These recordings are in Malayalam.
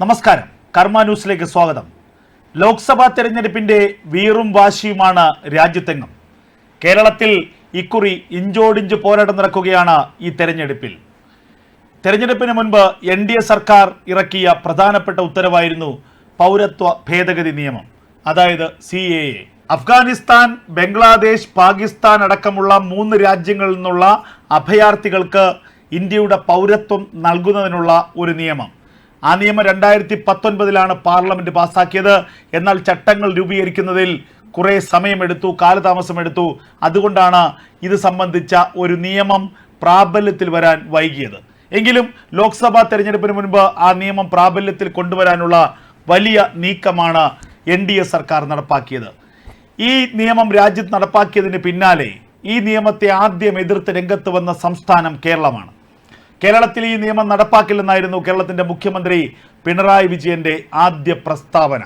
നമസ്കാരം. കർമ്മ ന്യൂസിലേക്ക് സ്വാഗതം. ലോക്സഭാ തെരഞ്ഞെടുപ്പിന്റെ വീറും വാശിയുമാണ് രാജ്യത്തെങ്ങും. കേരളത്തിൽ ഇക്കുറി ഇഞ്ചോടിഞ്ച് പോരാട്ടം നടക്കുകയാണ് ഈ തെരഞ്ഞെടുപ്പിൽ. തെരഞ്ഞെടുപ്പിന് മുൻപ് എൻ ഡി എ സർക്കാർ ഇറക്കിയ പ്രധാനപ്പെട്ട ഉത്തരവായിരുന്നു പൗരത്വ ഭേദഗതി നിയമം. അതായത് C A A. Afghanistan Bangladesh Pakistan അടക്കമുള്ള മൂന്ന് രാജ്യങ്ങളിൽ നിന്നുള്ള അഭയാർത്ഥികൾക്ക് ഇന്ത്യയുടെ പൗരത്വം നൽകുന്നതിനുള്ള ഒരു നിയമം. ആ നിയമം രണ്ടായിരത്തി പത്തൊൻപതിലാണ് പാർലമെന്റ് പാസാക്കിയത്. എന്നാൽ ചട്ടങ്ങൾ രൂപീകരിക്കുന്നതിൽ കുറേ സമയമെടുത്തു കാലതാമസമെടുത്തു. അതുകൊണ്ടാണ് ഇത് സംബന്ധിച്ച ഒരു നിയമം പ്രാബല്യത്തിൽ വരാൻ വൈകിയത്. എങ്കിലും ലോക്സഭാ തെരഞ്ഞെടുപ്പിന് മുൻപ് ആ നിയമം പ്രാബല്യത്തിൽ കൊണ്ടുവരാനുള്ള വലിയ നീക്കമാണ് എൻ ഡി എ സർക്കാർ നടപ്പാക്കിയത്. ഈ നിയമം രാജ്യത്ത് നടപ്പാക്കിയതിന് പിന്നാലെ ഈ നിയമത്തെ ആദ്യം എതിർത്ത് രംഗത്ത് വന്ന സംസ്ഥാനം കേരളമാണ്. കേരളത്തിൽ ഈ നിയമം നടപ്പാക്കില്ലെന്നായിരുന്നു കേരളത്തിന്റെ മുഖ്യമന്ത്രി പിണറായി വിജയന്റെ ആദ്യ പ്രസ്താവന.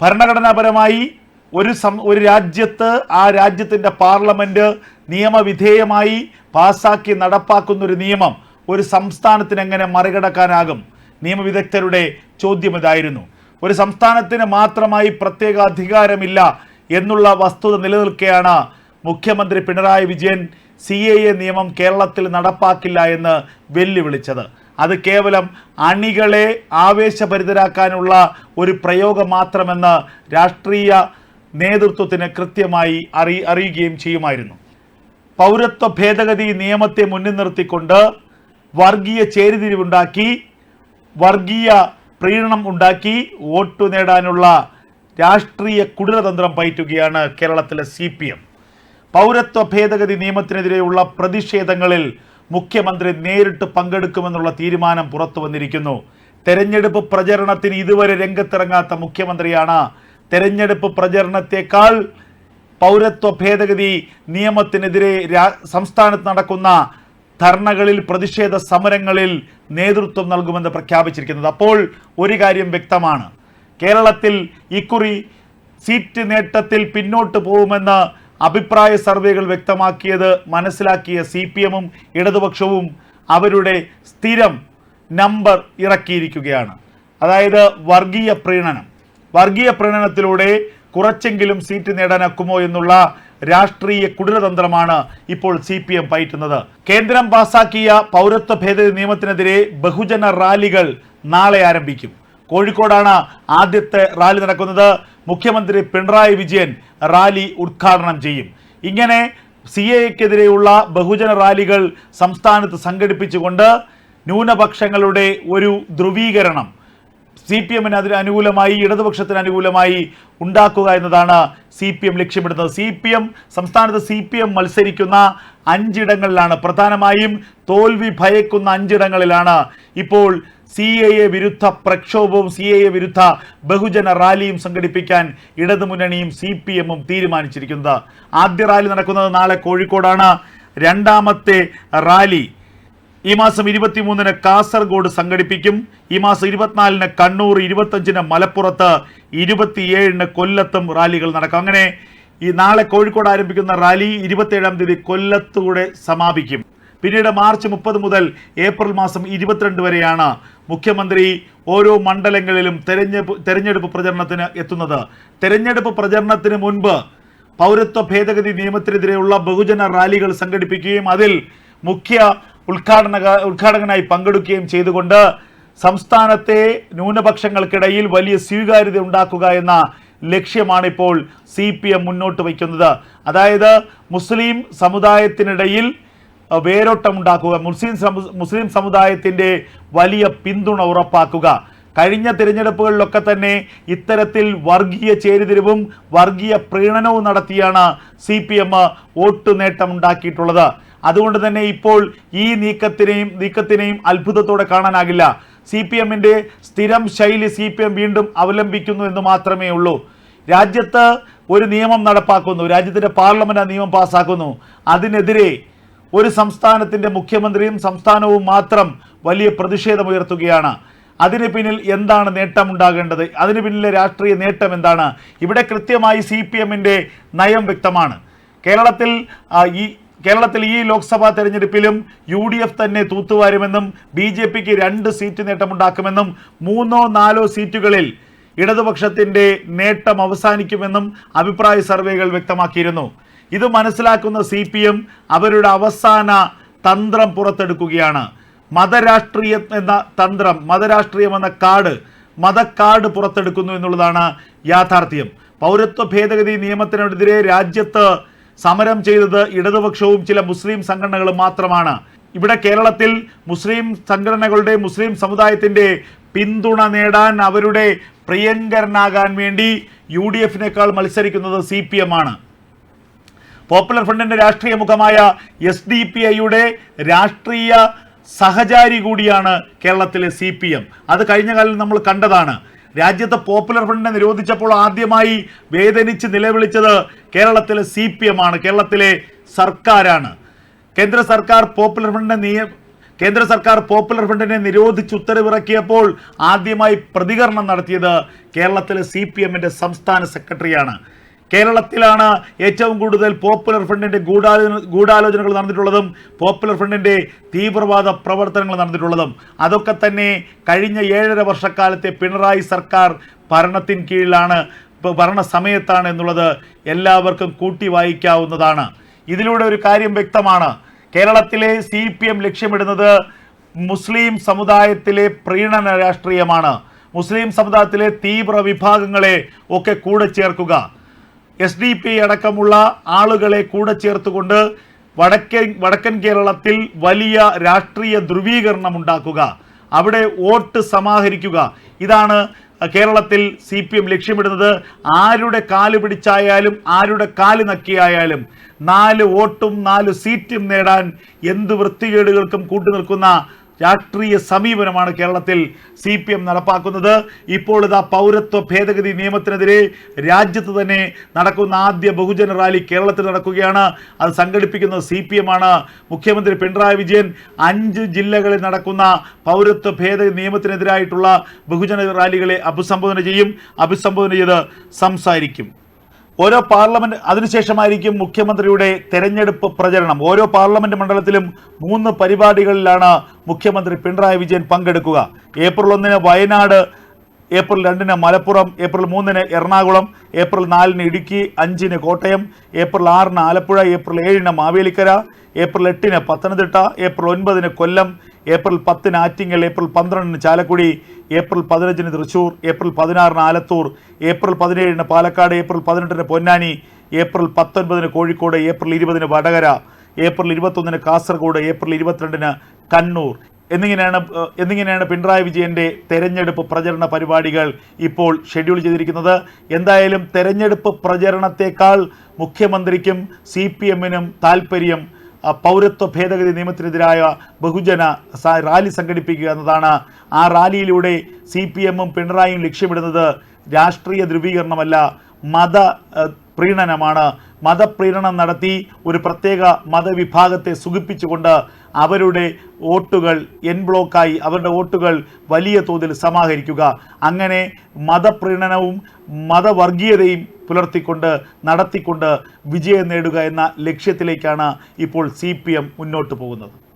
ഭരണഘടനാപരമായി ഒരു സം ഒരു രാജ്യത്ത് ആ രാജ്യത്തിന്റെ പാർലമെന്റ് നിയമവിധേയമായി പാസാക്കി നടപ്പാക്കുന്ന ഒരു നിയമം ഒരു സംസ്ഥാനത്തിന് എങ്ങനെ മറികടക്കാനാകും? നിയമവിദഗ്ധരുടെ ചോദ്യം ഇതായിരുന്നു. ഒരു സംസ്ഥാനത്തിന് മാത്രമായി പ്രത്യേക അധികാരമില്ല എന്നുള്ള വസ്തുത നിലനിൽക്കെയാണ് മുഖ്യമന്ത്രി Pinarayi Vijayan C A A നിയമം കേരളത്തിൽ നടപ്പാക്കില്ല എന്ന് വെല്ലുവിളിച്ചത്. അത് കേവലം അണികളെ ആവേശഭരിതരാക്കാനുള്ള ഒരു പ്രയോഗം മാത്രമെന്ന് രാഷ്ട്രീയ നേതൃത്വത്തിന് കൃത്യമായി അറി അറിയുകയും ചെയ്യുമായിരുന്നു. പൗരത്വ ഭേദഗതി നിയമത്തെ മുന്നിൽ നിർത്തിക്കൊണ്ട് വർഗീയ ചേരിതിരിവുണ്ടാക്കി വർഗീയ പ്രീണനം ഉണ്ടാക്കി വോട്ട് നേടാനുള്ള രാഷ്ട്രീയ കുടിലതന്ത്രം പയറ്റുകയാണ് കേരളത്തിലെ സി പി എം. പൗരത്വ ഭേദഗതി നിയമത്തിനെതിരെയുള്ള പ്രതിഷേധങ്ങളിൽ മുഖ്യമന്ത്രി നേരിട്ട് പങ്കെടുക്കുമെന്നുള്ള തീരുമാനം പുറത്തു വന്നിരിക്കുന്നു. തെരഞ്ഞെടുപ്പ് പ്രചരണത്തിന് ഇതുവരെ രംഗത്തിറങ്ങാത്ത മുഖ്യമന്ത്രിയാണ്. തെരഞ്ഞെടുപ്പ് പ്രചരണത്തെക്കാൾ പൗരത്വ ഭേദഗതി നിയമത്തിനെതിരെ സംസ്ഥാനത്ത് നടക്കുന്ന ധർണകളിൽ പ്രതിഷേധ സമരങ്ങളിൽ നേതൃത്വം നൽകുമെന്ന് പ്രഖ്യാപിച്ചിരിക്കുന്നത്. അപ്പോൾ ഒരു കാര്യം വ്യക്തമാണ്. കേരളത്തിൽ ഇക്കുറി സീറ്റ് നേട്ടത്തിൽ പിന്നോട്ട് പോകുമെന്ന് അഭിപ്രായ സർവേകൾ വ്യക്തമാക്കിയത് മനസ്സിലാക്കിയ സി പി എമ്മും ഇടതുപക്ഷവും അവരുടെ സ്ഥിരം നമ്പർ ഇറക്കിയിരിക്കുകയാണ്. അതായത് വർഗീയ പ്രീണനം. വർഗീയ പ്രീണനത്തിലൂടെ കുറച്ചെങ്കിലും സീറ്റ് നേടാനാക്കുമോ എന്നുള്ള രാഷ്ട്രീയ കുടിലതന്ത്രമാണ് ഇപ്പോൾ സി പി എം പയറ്റുന്നത്. കേന്ദ്രം പാസാക്കിയ പൗരത്വ ഭേദഗതി നിയമത്തിനെതിരെ ബഹുജന റാലികൾ നാളെ ആരംഭിക്കും. കോഴിക്കോടാണ് ആദ്യത്തെ റാലി നടക്കുന്നത്. മുഖ്യമന്ത്രി പിണറായി വിജയൻ റാലി ഉദ്ഘാടനം ചെയ്യും. ഇങ്ങനെ സി എക്കെതിരെയുള്ള ബഹുജന റാലികൾ സംസ്ഥാനത്ത് സംഘടിപ്പിച്ചുകൊണ്ട് ന്യൂനപക്ഷങ്ങളുടെ ഒരു ധ്രുവീകരണം സി പി എമ്മിന് അതിന് അനുകൂലമായി ഇടതുപക്ഷത്തിന് അനുകൂലമായി ഉണ്ടാക്കുക എന്നതാണ് സി പി എം ലക്ഷ്യമിടുന്നത്. സി പി എം സംസ്ഥാനത്ത് സി പി എം മത്സരിക്കുന്ന അഞ്ചിടങ്ങളിലാണ്. പ്രധാനമായും തോൽവി ഭയക്കുന്ന അഞ്ചിടങ്ങളിലാണ് ഇപ്പോൾ സി എ എ വിരുദ്ധ പ്രക്ഷോഭവും സി എ എ വിരുദ്ധ ബഹുജന റാലിയും സംഘടിപ്പിക്കാൻ ഇടതുമുന്നണിയും സി പി എമ്മും തീരുമാനിച്ചിരിക്കുന്നത്. ആദ്യ റാലി നടക്കുന്നത് നാളെ കോഴിക്കോടാണ്. രണ്ടാമത്തെ റാലി ഈ മാസം ഇരുപത്തിമൂന്നിന് കാസർഗോഡ് സംഘടിപ്പിക്കും. ഈ മാസം ഇരുപത്തിനാലിന് കണ്ണൂർ ഇരുപത്തഞ്ചിന് മലപ്പുറത്ത് ഇരുപത്തിയേഴിന് കൊല്ലത്തും റാലികൾ നടക്കും. അങ്ങനെ ഈ നാളെ കോഴിക്കോട് ആരംഭിക്കുന്ന റാലി ഇരുപത്തിയേഴാം തീയതി കൊല്ലത്തൂടെ സമാപിക്കും. പിന്നീട് മാർച്ച് മുപ്പത് മുതൽ ഏപ്രിൽ മാസം ഇരുപത്തിരണ്ട് വരെയാണ് മുഖ്യമന്ത്രി ഓരോ മണ്ഡലങ്ങളിലും തെരഞ്ഞെടുപ്പ് തെരഞ്ഞെടുപ്പ് പ്രചരണത്തിന് എത്തുന്നത്. തെരഞ്ഞെടുപ്പ് പ്രചരണത്തിന് മുൻപ് പൗരത്വ ഭേദഗതി നിയമത്തിനെതിരെയുള്ള ബഹുജന റാലികൾ സംഘടിപ്പിക്കുകയും അതിൽ മുഖ്യ ഉദ്ഘാടന ഉദ്ഘാടകനായി പങ്കെടുക്കുകയും ചെയ്തുകൊണ്ട് സംസ്ഥാനത്തെ ന്യൂനപക്ഷങ്ങൾക്കിടയിൽ വലിയ സ്വീകാര്യത ഉണ്ടാക്കുക എന്ന ലക്ഷ്യമാണ് ഇപ്പോൾ സി പി എം മുന്നോട്ട് വയ്ക്കുന്നത്. അതായത് മുസ്ലിം സമുദായത്തിനിടയിൽ വേരോട്ടമുണ്ടാക്കുക. മുസ്ലിം മുസ്ലിം സമുദായത്തിന്റെ വലിയ പിന്തുണ ഉറപ്പാക്കുക. കഴിഞ്ഞ തിരഞ്ഞെടുപ്പുകളിലൊക്കെ തന്നെ ഇത്തരത്തിൽ വർഗീയ ചേരിതിരിവും വർഗീയ പ്രീണനവും നടത്തിയാണ് സി പി എം വോട്ട് നേട്ടമുണ്ടാക്കിയിട്ടുള്ളത്. അതുകൊണ്ട് തന്നെ ഇപ്പോൾ ഈ നീക്കത്തിനെയും നീക്കത്തിനെയും അത്ഭുതത്തോടെ കാണാനാകില്ല. സി പി എമ്മിന്റെ സ്ഥിരം ശൈലി സി പി എം വീണ്ടും അവലംബിക്കുന്നു എന്ന് മാത്രമേ ഉള്ളൂ. രാജ്യത്ത് ഒരു നിയമം നടപ്പാക്കുന്നു. രാജ്യത്തിന്റെ പാർലമെന്റ് ആ നിയമം പാസ്സാക്കുന്നു അതിനെതിരെ ഒരു സംസ്ഥാനത്തിന്റെ മുഖ്യമന്ത്രിയും സംസ്ഥാനവും മാത്രം വലിയ പ്രതിഷേധമുയർത്തുകയാണ്. അതിന് പിന്നിൽ എന്താണ് നേട്ടമുണ്ടാകേണ്ടത്? അതിന് പിന്നിലെ രാഷ്ട്രീയ നേട്ടം എന്താണ്? ഇവിടെ കൃത്യമായി സി പി എമ്മിന്റെ നയം വ്യക്തമാണ്. കേരളത്തിൽ ഈ കേരളത്തിൽ ഈ ലോക്സഭാ തെരഞ്ഞെടുപ്പിലും യു ഡി എഫ് തന്നെ തൂത്തുവാരുമെന്നും ബി ജെ പിക്ക് രണ്ട് സീറ്റ് നേട്ടമുണ്ടാക്കുമെന്നും മൂന്നോ നാലോ സീറ്റുകളിൽ ഇടതുപക്ഷത്തിന്റെ നേട്ടം അവസാനിക്കുമെന്നും അഭിപ്രായ സർവേകൾ വ്യക്തമാക്കിയിരുന്നു. ഇത് മനസ്സിലാക്കുന്ന സി പി എം അവരുടെ അവസാന തന്ത്രം പുറത്തെടുക്കുകയാണ്. മതരാഷ്ട്രീയം എന്ന തന്ത്രം മതരാഷ്ട്രീയം എന്ന കാർഡ് മതക്കാർഡ് പുറത്തെടുക്കുന്നു എന്നുള്ളതാണ് യാഥാർത്ഥ്യം. പൗരത്വ ഭേദഗതി നിയമത്തിനെതിരെ രാജ്യത്ത് സമരം ചെയ്തത് ഇടതുപക്ഷവും ചില മുസ്ലിം സംഘടനകളും മാത്രമാണ്. ഇവിടെ കേരളത്തിൽ മുസ്ലിം സംഘടനകളുടെ മുസ്ലിം സമുദായത്തിന്റെ പിന്തുണ നേടാൻ അവരുടെ പ്രിയങ്കരനാകാൻ വേണ്ടി യു ഡി എഫിനേക്കാൾ മത്സരിക്കുന്നത് സി പി എം ആണ്. പോപ്പുലർ ഫ്രണ്ടിന്റെ രാഷ്ട്രീയ മുഖമായ എസ് ഡി പി ഐയുടെ രാഷ്ട്രീയ സഹചാരി കൂടിയാണ് കേരളത്തിലെ സി പി എം. അത് കഴിഞ്ഞ കാലം നമ്മൾ കണ്ടതാണ്. രാജ്യത്തെ പോപ്പുലർ ഫ്രണ്ടിനെ നിരോധിച്ചപ്പോൾ ആദ്യമായി വേദനിച്ച് നിലവിളിച്ചത് കേരളത്തിലെ സി പി എം ആണ് കേരളത്തിലെ സർക്കാരാണ്. കേന്ദ്ര സർക്കാർ പോപ്പുലർ ഫ്രണ്ടിനെ നിയ കേന്ദ്ര സർക്കാർ പോപ്പുലർ ഫ്രണ്ടിനെ നിരോധിച്ച് ഉത്തരവിറക്കിയപ്പോൾ ആദ്യമായി പ്രതികരണം നടത്തിയത് കേരളത്തിലെ സി പി എമ്മിന്റെ സംസ്ഥാന സെക്രട്ടറിയാണ്. കേരളത്തിലാണ് ഏറ്റവും കൂടുതൽ പോപ്പുലർ ഫ്രണ്ടിന്റെ ഗൂഢാലോചന ഗൂഢാലോചനകൾ നടന്നിട്ടുള്ളതും പോപ്പുലർ ഫ്രണ്ടിന്റെ തീവ്രവാദ പ്രവർത്തനങ്ങൾ നടന്നിട്ടുള്ളതും. അതൊക്കെ തന്നെ കഴിഞ്ഞ ഏഴര വർഷക്കാലത്തെ പിണറായി സർക്കാർ ഭരണത്തിന് കീഴിലാണ് ഭരണ സമയത്താണ് എന്നുള്ളത് എല്ലാവർക്കും കൂട്ടി വായിക്കാവുന്നതാണ്. ഇതിലൂടെ ഒരു കാര്യം വ്യക്തമാണ്. കേരളത്തിലെ സി പി എം ലക്ഷ്യമിടുന്നത് മുസ്ലിം സമുദായത്തിലെ പ്രീണന രാഷ്ട്രീയമാണ്. മുസ്ലിം സമുദായത്തിലെ തീവ്ര വിഭാഗങ്ങളെ ഒക്കെ കൂടെ ചേർക്കുക. എസ് ഡി പി അടക്കമുള്ള ആളുകളെ കൂടെ ചേർത്തുകൊണ്ട് വടക്കൻ വടക്കൻ കേരളത്തിൽ വലിയ രാഷ്ട്രീയ ധ്രുവീകരണം ഉണ്ടാക്കുക. അവിടെ വോട്ട് സമാഹരിക്കുക. ഇതാണ് കേരളത്തിൽ സി പി എം ലക്ഷ്യമിടുന്നത്. ആരുടെ കാൽ പിടിച്ചായാലും ആരുടെ കാൽ നക്കിയായാലും നാല് വോട്ടും നാല് സീറ്റും നേടാൻ എന്ത് വൃത്തികേടുകൾക്കും കൂട്ടുനിൽക്കുന്ന രാഷ്ട്രീയ സമീപനമാണ് കേരളത്തിൽ സി പി എം നടപ്പാക്കുന്നത്. ഇപ്പോൾ ഇതാ പൗരത്വ ഭേദഗതി നിയമത്തിനെതിരെ രാജ്യത്ത് തന്നെ നടക്കുന്ന ആദ്യ ബഹുജന റാലി കേരളത്തിൽ നടക്കുകയാണ്. അത് സംഘടിപ്പിക്കുന്നത് സി പി എം ആണ് മുഖ്യമന്ത്രി പിണറായി വിജയൻ അഞ്ച് ജില്ലകളിൽ നടക്കുന്ന പൗരത്വ ഭേദഗതി നിയമത്തിനെതിരായിട്ടുള്ള ബഹുജന റാലികളെ അഭിസംബോധന ചെയ്യും. അഭിസംബോധന ചെയ്ത് സംസാരിക്കും. ഓരോ പാർലമെന്റ് അതിനുശേഷമായിരിക്കും മുഖ്യമന്ത്രിയുടെ തെരഞ്ഞെടുപ്പ് പ്രചരണം. ഓരോ പാർലമെന്റ് മണ്ഡലത്തിലും മൂന്ന് പരിപാടികളിലാണ് മുഖ്യമന്ത്രി പിണറായി വിജയൻ പങ്കെടുക്കുക. ഏപ്രിൽ ഒന്നിന് വയനാട് ഏപ്രിൽ രണ്ടിന് മലപ്പുറം ഏപ്രിൽ മൂന്നിന് എറണാകുളം ഏപ്രിൽ നാലിന് ഇടുക്കി അഞ്ചിന് കോട്ടയം ഏപ്രിൽ ആറിന് ആലപ്പുഴ ഏപ്രിൽ ഏഴിന് മാവേലിക്കര ഏപ്രിൽ എട്ടിന് പത്തനംതിട്ട ഏപ്രിൽ ഒൻപതിന് കൊല്ലം ഏപ്രിൽ പത്തിന് ആറ്റിങ്ങൽ ഏപ്രിൽ പന്ത്രണ്ടിന് ചാലക്കുടി ഏപ്രിൽ പതിനഞ്ചിന് തൃശൂർ ഏപ്രിൽ പതിനാറിന് ആലത്തൂർ ഏപ്രിൽ പതിനേഴിന് പാലക്കാട് ഏപ്രിൽ പതിനെട്ടിന് പൊന്നാനി ഏപ്രിൽ പത്തൊൻപതിന് കോഴിക്കോട് ഏപ്രിൽ ഇരുപതിന് വടകര ഏപ്രിൽ ഇരുപത്തൊന്നിന് കാസർഗോഡ് ഏപ്രിൽ ഇരുപത്തിരണ്ടിന് കണ്ണൂർ. എന്നിങ്ങനെയാണ് എന്നിങ്ങനെയാണ് പിണറായി വിജയന്റെ തെരഞ്ഞെടുപ്പ് പ്രചരണ പരിപാടികൾ ഇപ്പോൾ ഷെഡ്യൂൾ ചെയ്തിരിക്കുന്നത്. എന്തായാലും തെരഞ്ഞെടുപ്പ് പ്രചരണത്തെക്കാൾ മുഖ്യമന്ത്രിക്കും സി പി എമ്മിനും താല്പര്യം പൗരത്വ ഭേദഗതി നിയമത്തിനെതിരായ ബഹുജന റാലി സംഘടിപ്പിക്കുക എന്നതാണ്. ആ റാലിയിലൂടെ സി പി എമ്മും പിണറായിയും ലക്ഷ്യമിടുന്നത് രാഷ്ട്രീയ ധ്രുവീകരണമല്ല മത പ്രീണനമാണ്. മതപ്രീണനം നടത്തി ഒരു പ്രത്യേക മതവിഭാഗത്തെ സുഖിപ്പിച്ചുകൊണ്ട് അവരുടെ വോട്ടുകൾ എൻ ബ്ലോക്കായി അവരുടെ വോട്ടുകൾ വലിയ തോതിൽ സമാഹരിക്കുക. അങ്ങനെ മതപ്രീണനവും മതവർഗീയതയും പുലർത്തിക്കൊണ്ട് നടത്തിക്കൊണ്ട് വിജയം നേടുക എന്ന ലക്ഷ്യത്തിലേക്കാണ് ഇപ്പോൾ സി മുന്നോട്ട് പോകുന്നത്.